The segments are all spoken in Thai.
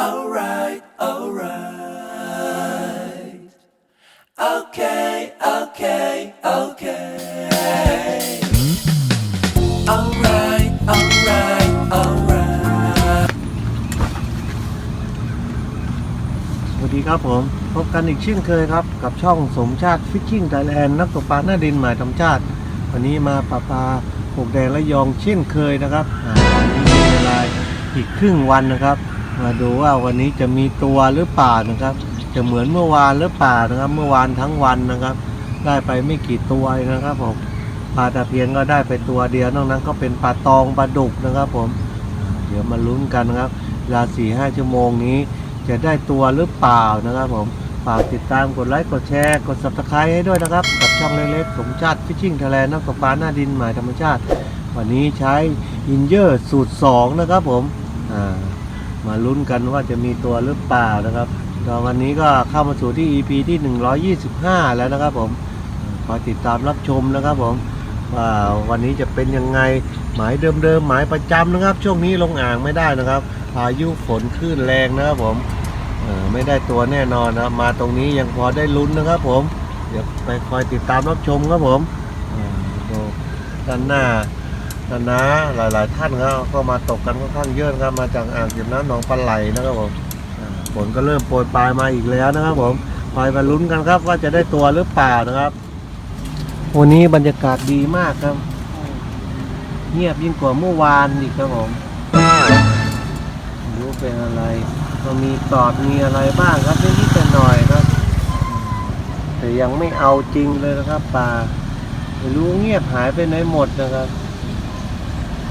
alright, alright. Okay, okay, okay. Alright, alright, alright. สวัสดีครับผม พบกันอีกเช่นเคยครับ กับช่องสมชาติฟิชชิ่งไทยแลนด์นักตกปลาหน้าดินหมายธรรมชาติ วันนี้มาปลาปลาปกแดงและยองเช่นเคยนะครับอ่าวันนี้มีเวลาอีกครึ่งวันนะครับ มาดูว่าวันนี้จะมีตัวหรือเปล่านะครับ จะเหมือนเมื่อวานหรือเปล่านะครับ เมื่อวานทั้งวันนะครับ ได้ไปไม่กี่ตัวนะครับผมปลาตะเพียนก็ได้ไปตัวเดียวนอกนั้นก็เป็นปลาตองปลาดุกนะครับ ผม เดี๋ยวมาลุ้นกันนะครับเวลาสี่ห้าชั่วโมงนี้ จะได้ตัวหรือเปล่านะครับ ผมฝากติดตามกดไลค์กดแชร์ กด subscribe ให้ด้วยนะครับ กับช่องเล็กๆสมชาติฟิชชิ่งทยแลนด์นักตกปลาหน้าดินหมายธรรมชาติ วันนี้ใช้อินเยอร์สูตร 2 นะครับผมอ่า มาลุ้นกันว่าจะมีตัวหรือเปล่านะครับก็วันนี้ก็เข้ามาสู่ที่ EP ที่ 125 แล้วนะครับผมคอยติดตามรับชมนะครับผมว่าวันนี้จะเป็นยังไงหมายเดิมๆหมายประจำนะครับ ช่วงนี้ลงอ่างไม่ได้นะครับพายุฝนคลื่นแรงนะครับผมไม่ได้ตัวแน่นอนนะมาตรงนี้ยังพอได้ลุ้นนะครับผมเดี๋ยวไปคอยติดตามรับชมครับผมด้านหน้า ด้านหน้าหลาย ๆ ท่านครับก็มาตกกันค่อนข้างเยอะนะครับ มาจากอ่างเก็บน้ำหนองปลาไหลนะครับผมฝนก็เริ่มโปรยปลายมาอีกแล้วนะครับผมคอยมาลุ้นกันครับ ว่าจะได้ตัวหรือเปล่านะครับ วันนี้บรรยากาศดีมากครับ เงียบยิ่งกว่าเมื่อวานอีกครับผมรู้เป็นอะไร ก็มีตอดมีอะไรบ้างครับนิดๆหน่อยครับ แต่ยังไม่เอาจริงเลยนะครับปลาไม่รู้เงียบหายไปไหนหมดนะครับ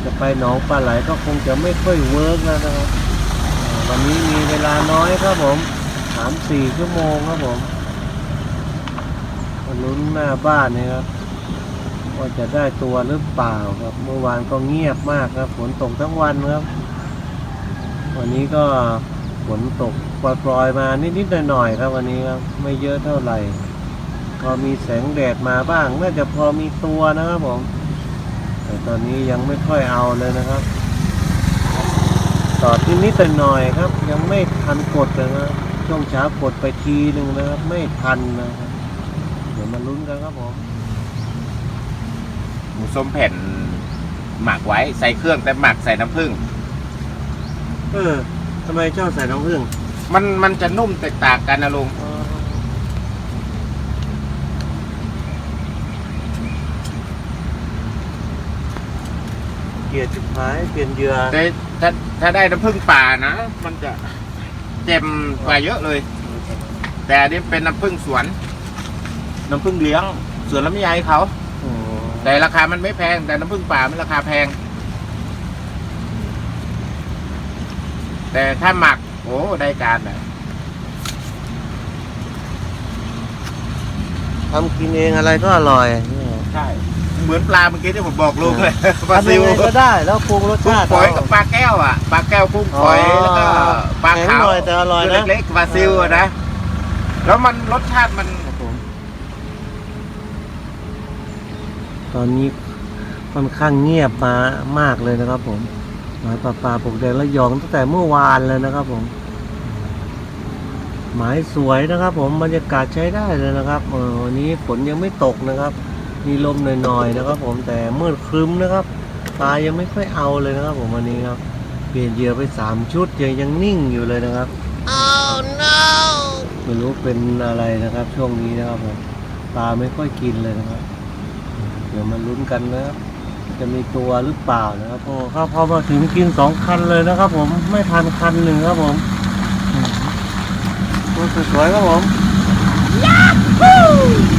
จะไปหนองปลาไหลก็คงจะไม่ค่อยเวิร์กแล้วนะครับ วันนี้มีเวลาน้อยครับผมสามสี่ชั่วโมงครับผมลุ้นหน้าบ้านนี่ครับว่าจะได้ตัวหรือเปล่าครับ เมื่อวานก็เงียบมากครับฝนตกทั้งวันครับ วันนี้ก็ฝนตกปล่อยๆมานิดๆหน่อยๆครับวันนี้ครับไม่เยอะเท่าไหร่พอมีแสงแดดมาบ้าง น่าจะพอมีตัวนะครับผม แต่ตอนนี้ยังไม่ค่อยเอาเลยนะครับต่อที่นิดหน่อยๆครับ ยังไม่ทันกดเลยนะช่วงเช้ากดไปทีหนึ่งนะครับ ไม่ทันนะครับเดี๋ยวมาลุ้นกันครับผมหมูส้มแผ่นหมักไว้ใส่เครื่องแต่หมักใส่น้ำผึ้งเออทำไมชอบใส่น้ำผึ้งมันมันจะนุ่มแตกต่างกันนะลุง เกียร์จุดท้ายเปลี่ยนเหยื่อแต่ถ้าถ้าได้น้ำผึ้งป่านะ มันจะเจ็มกว่าเยอะเลย แต่อันนี้เป็นน้ำผึ้งสวน น้ำผึ้งเลี้ยง สวนลำไยเขาโอ้แต่ราคามันไม่แพง แต่น้ำผึ้งป่ามันราคาแพง แต่ถ้าหมัก โอ้ ได้การนะทำกินเองอะไรก็อร่อยใช่ เหมือนปลาเมื่อกี้ที่ผมบอกลุงเลยปลาทำซิยังวไงก็ได้แล้วปรุงรสกุ้งชาติฝอยเอากับปลาแก้วอะปลาแก้วกุ้งฝอยอ๋อแล้วก็ปลาแข็งขาวหน่อยแต่อร่อยนะเล็กๆปลาซิวอะนะ แล้วมันรสชาติมันครับผมตอนนี้ค่อนข้างเงียบมามากเลยนะครับ ผมหมายปลาปลาปกแดงและยองตั้งแต่เมื่อวานเลยนะครับ ผม หมายสวยนะครับ ผมบรรยากาศใช้ได้เลยนะครับเออวันนี้ฝนยังไม่ตกนะครับ มีลมหน่อยๆนะครับ ผมแต่มืดครึ้มนะครับปลายังไม่ค่อยเอาเลยนะครับ ผมวันนี้ครับเปลี่ยนเหยื่อไปสามชุดยังยังนิ่งอยู่เลยนะครับไม่รู้เป็นอะไรนะครับ ช่วงนี้นะครับผมปลาไม่ค่อยกินเลยนะครับ เดี๋ยวมาลุ้นกันนะครับจะมีตัวหรือเปล่านะครับโอ้ครับพอมาถึงกินสองคันเลยนะครับ ผมไม่ทันคันหนึ่งครับผมอืมตัวสวยๆครับผมแ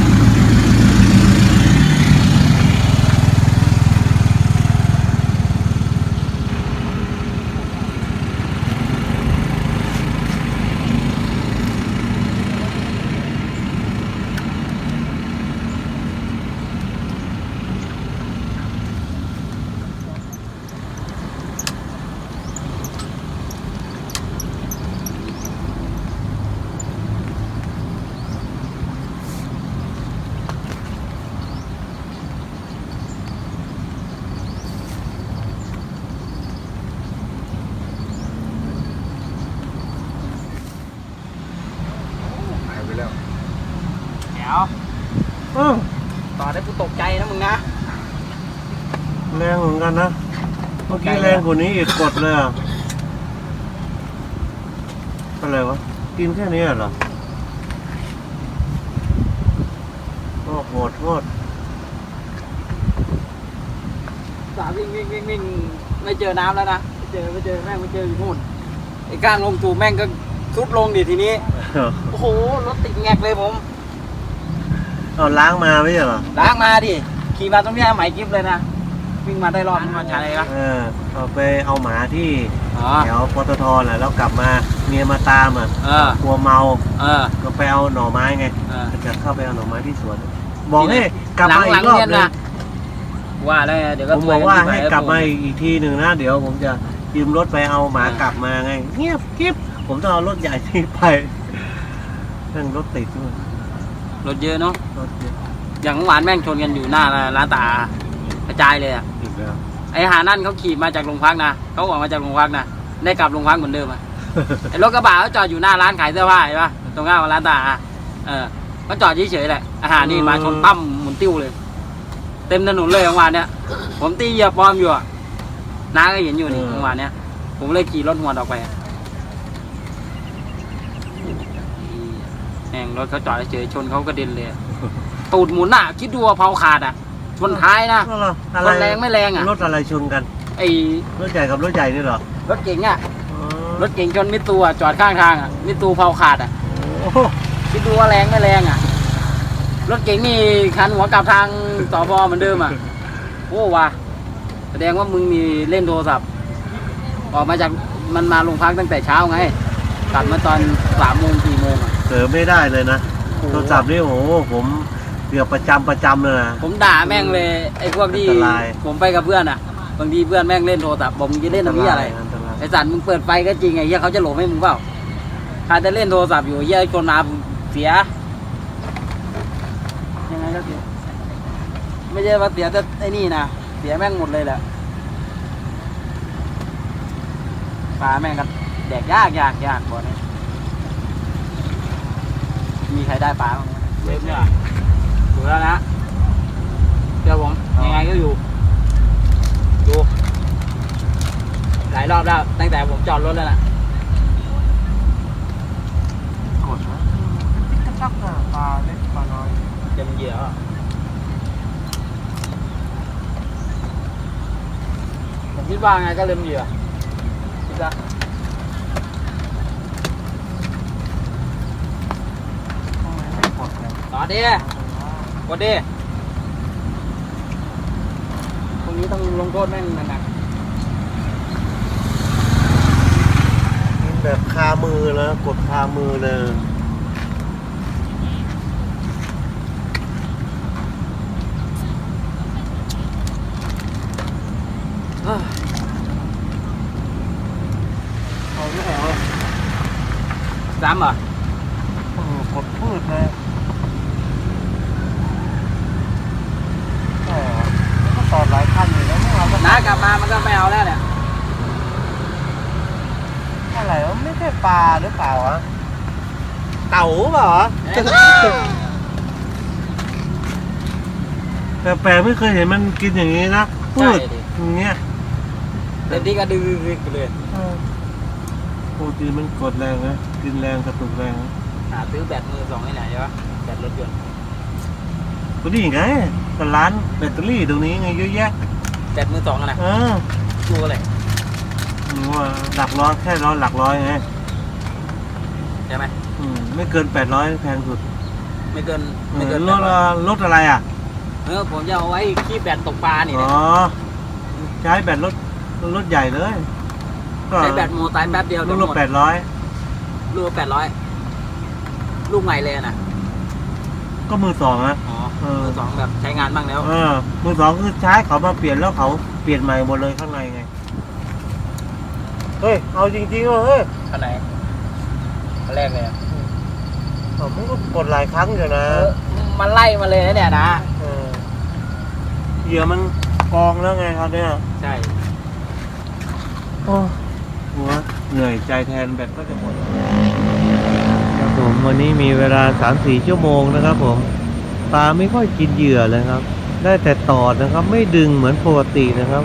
กี้แรงกว่านี้อีกกดเลยอะอะไรวะ กินแค่นี้เหรอโอ้โหโทษสาวิ่งวิ่งวิ่งวิ่งไม่เจอน้ำแล้วนะไม่เจอไม่เจอแม่งไม่เจออยู่นู่นไอ้ก้างลงตูแม่งก็ทุบลงดิทีนี้ โอ้โหรถติดแงกเลยผมเอาล้างมาไม่ใช่เหรอล้างมาดิขี่มาตรงเนี้ยไหมกิฟเลยนะ วิ่งมาได้รอบนึงมาใช้อะไรปะเออเอาไปเอาหมาที่อ๋อ แถวปตทแหละแล้วกลับมาเมียมาตามอะเออ กลัวเมาเออ ก็ไปเอาหน่อไม้ไงเออ จะเข้าไปเอาหน่อไม้ที่สวน บอกให้ที่ไหนกลับมาอีกรอบหลังๆหนึเนี่งยนะว่าแล้วไงเดี๋ยวก็ผมบอกว่าให้ซยนกลับมาอีกทีหนึ่งนะเดี๋ยวผมจะยืมรถไปเอาหมากลับมาไง เงียบกิ๊บผมต้องเอารถใหญ่ที่ไปนั่งรถติดด้วยรถเยอะเนาะรถเยอะอย่างเมื่อวานแม่งชนกันอยู่หน้าร้านตา กระจายเลยอะอีกแล้วไอ้หานั่นเขาขี่มาจากโรงพักนะเขาออกมาจากโรงพักนะได้กลับโรงพักเหมือนเดิมอะไอ้รถกระบะเขาจอดอยู่หน้าร้านขายเสื้อผ้าเห็นปะตรงหน้าร้านตาอะเออเขาจอดเฉยๆแหละอาหารนี่มาชนตั้มหมุนติ้วเลย เต็มถนนเลยเมื่อวานเนี้ยผมตีเหยียบปลอมอยู่อะน้าก็เห็นอยู่นี่เมื่อวานเนี้ยผมเลยขี่รถหัวดออกไปอะแม่งรถเขาจอดเฉยๆชนเขากระเด็นเลยอะตูดหมุนน่ะคิดดูว่าเผาขาดอะ ชนท้ายนะก็เหรอชนแรงไม่แรงอะรถอะไรชนกัน ไอ้รถใหญ่กับรถใหญ่นี่เหรอรถเก๋งอะอ๋อรถเก๋งชนมิตซูอะจอดข้างทางอะมิตซูเผาขาดอะโอ้โหคิดดูว่าแรงไม่แรงอะ รถเก๋งนี่คันหัวกลับทางสพเหมือนเดิมอะโอ้ว่ะแสดงว่ามึงมีเล่นโทรศัพท์ ออกมาจากมันมาโรงพักตั้งแต่เช้าไงกลับมาตอนสามโมงสี่โมงอะเสือไม่ได้เลยนะโอ้โหโทรศัพท์นี่โอ้โหผม เกือบประจำประจำเลยนะ ผมด่าแม่งเลยไอ้พวกที่อันตราย ผมไปกับเพื่อนอะ บางทีเพื่อนแม่งเล่นโทรศัพท์บอกมึงจะเล่นทำนี้อะไรอันตรายไอ้สัตว์มึงเปิดไฟก็จริงไอ้เหี้ยเขาจะหลบให้มึงเปล่าใครจะเล่นโทรศัพท์อยู่ไอ้เหี้ยคนมาเสีย ยังไงก็เสีย ไม่ใช่ว่าเสียแต่ไอ้นี่นะ เสียแม่งหมดเลยแหละปลาแม่งกันแดกยากยากยากบ่เนี่ยมีใครได้ปลาบ้างไหมเล่นเนี่ย ถูกแล้วนะเดี๋ยวผมยังไงก็อยู่ดูหลายรอบแล้ว ตั้งแต่ผมจอดรถแล้วน่ะกดนะติ๊กกระชักอะปลาเล็กปลาน้อยเต็มเหยื่ออะผมคิดว่าไงก็เล็มเหยื่อคิดว่าไม่กดเลยต่อดิ กดดิพรุ่งนี้ต้องลงโทษแม่งหนักกินแบบคามือแล้วกดคามือเลยๆเอ้ยเอาไม่เอาซ้ำเหรอโอ้โหกดพืดเลยแหมมันก็ตอดหลายคันอยู่แล้วไม่เอาก็น้ากลับมามันก็ไม่เอาแล้วเนี่ยอะไรวะไม่ใช่ปลาหรือเปล่าวะเต่าเปล่าวะแต่แปลกไม่เคยเห็นมันกินอย่างนี้นะพืใช่ดดิอย่างเงี้ยเต็มที่ก็ดื้อๆไปเลยปกติมันกดแรงนะกินแรงกระตุกแรงหาซื้อแบตมือสองที่ไหนวะแบตรถยนต์ก็นี่ไงก็ร้านแบตเตอรี่ตรงนี้ไงเยอะแยะ แบตมือสองอะนะเออดูอะไรนี่ว่าหลักร้อยแค่ร้อยหลักร้อยไงใช่ไหมอืมไม่เกินแปดร้อยแพงสุดไม่เกินเอไม่อเกินรถ800ละรถอะไรอะ เออผมจะเอาไว้คีบแบตตกปลานี่อ๋นะอใช้แบตรถรถใหญ่เลยก็ใช้แบตโมไตายแป๊บเดียวลูเดี๋ยกวละหมดแปดร้อยลูกแปดร้อยลูกใหม่เลยนะ ก็มือสองอะอ๋อเออ มือสองแบบใช้งานบ้างแล้ว เออมือสองคือใช้เขามาเปลี่ยนแล้วเขาเปลี่ยนใหม่หมดเลยข้างในไง เฮ้ย เอาจริงๆว่ะเฮ้ยอันไหนอันแรกเลยอะผมก็กดหลายครั้งอยู่นะเออมันไล่มาเลยนะเนี่ยนะ เออเหยื่อมันกองแล้วไงครับเนี่ยใช่ โอ้หัวเหนื่อยใจแทนแบตก็จะหมดครับ ผมวันนี้มีเวลา3-4ชั่วโมงนะครับ ผมปลาไม่ค่อยกินเหยื่อเลยครับ ได้แต่ตอดนะครับ ไม่ดึงเหมือนปกตินะครับ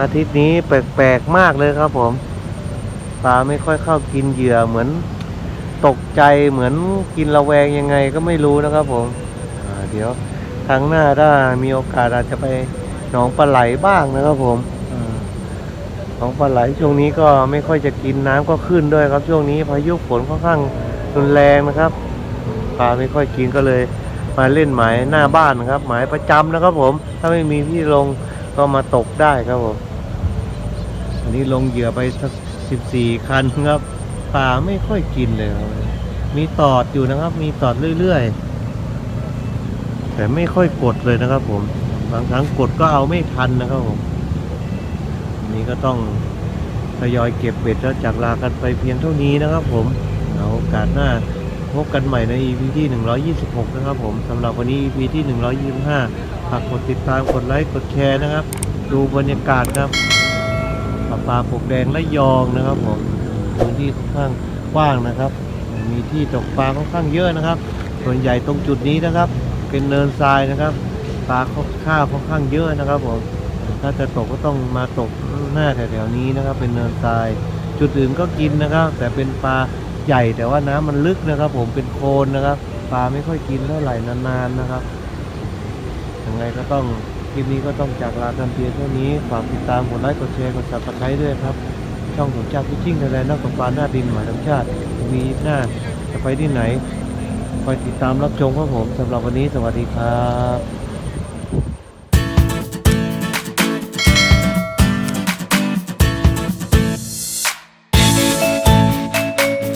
อาทิตย์นี้แปลกๆมากเลยครับ ผมปลาไม่ค่อยเข้ากินเหยื่อเหมือนตกใจเหมือนกินระแวงยังไงก็ไม่รู้นะครับผมเดี๋ยวครั้งหน้าถ้ามีโอกาสอาจจะไปหนองปลาไหลบ้างนะครับ ผมหนองปลาไหลช่วงนี้ก็ไม่ค่อยจะกินน้ำก็ขึ้นด้วยครับ ช่วงนี้พายุฝนค่อนข้าง รุนแรงนะครับปลาไม่ค่อยกินก็เลย มาเล่นหมายหน้าบ้านนะครับ หมายประจำนะครับ ผม ถ้าไม่มีที่ลงก็มาตกได้ครับผมอันนี้ลงเหยื่อไปสักสิบสี่คันครับปลาไม่ค่อยกินเลยครับมีตอดอยู่นะครับ มีตอดเรื่อยๆ แต่ไม่ค่อยกดเลยนะครับ ผม บางครั้งกดก็เอาไม่ทันนะครับผมอันนี้ก็ต้องทยอยเก็บเบ็ดแล้วจากลากันไปเพียงเท่านี้นะครับผม เอาโอกาสหน้าพบกันใหม่ใน EP ที่ 126 นะครับผมสำหรับวันนี้ EP ที่ 125ฝากกดติดตามกดไลค์กดแชร์นะครับ ดูบรรยากาศครับปลาปลาปกแดงและยองนะครับผมพื้นที่ค่อนข้างกว้างนะครับ มีที่ตกปลาค่อนข้างเยอะนะครับ ส่วนใหญ่ตรงจุดนี้นะครับ เป็นเนินทรายนะครับปลาข้าวค่อนข้างเยอะนะครับผมถ้าจะตกก็ต้องมาตกหน้าแถวๆนี้นะครับ เป็นเนินทราย จุดอื่นก็กินนะครับ แต่เป็นปลา ใหญ่แต่ว่าน้ำมันลึกนะครับ ผมเป็นโคลนนะครับปลาไม่ค่อยกินเท่าไหร่นานๆนะครับยังไงก็ต้องคลิปนี้ก็ต้องจากลากันเพียงเท่านี้ฝากติดตามกดไลค์กดแชร์กดซับสไครต์ด้วยครับ ช่องของชาติพิชิ่งไทยแลนด์นักตกปลาหน้าดินหมายธรรมชาติมีหน้าจะไปที่ไหนคอยติดตามรับชมครับผมสำหรับวันนี้สวัสดีครับ